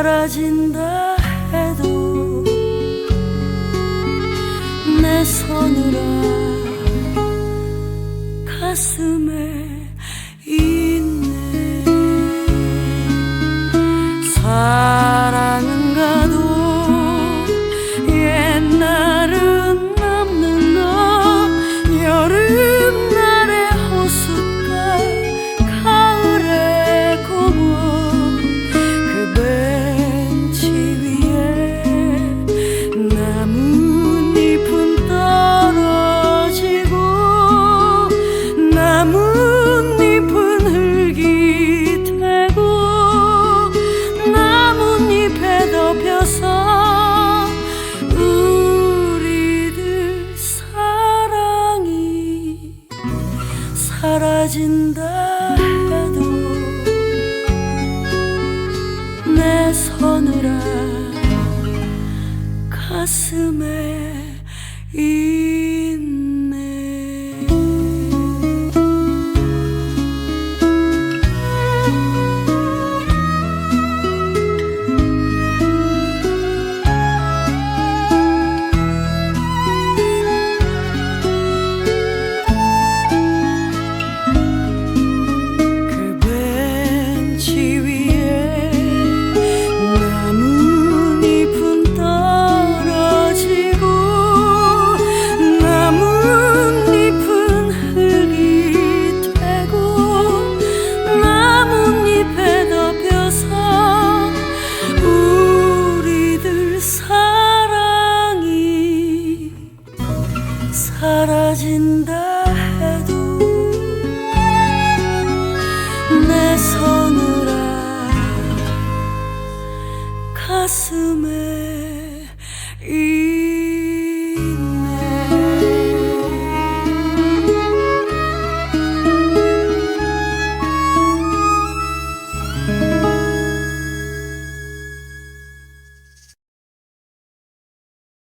사라진다 해도 내 서늘한 가슴에 사라진다 해도 내 서늘한 가슴에 이 사라진다 해도 내 손으로 아, 가슴에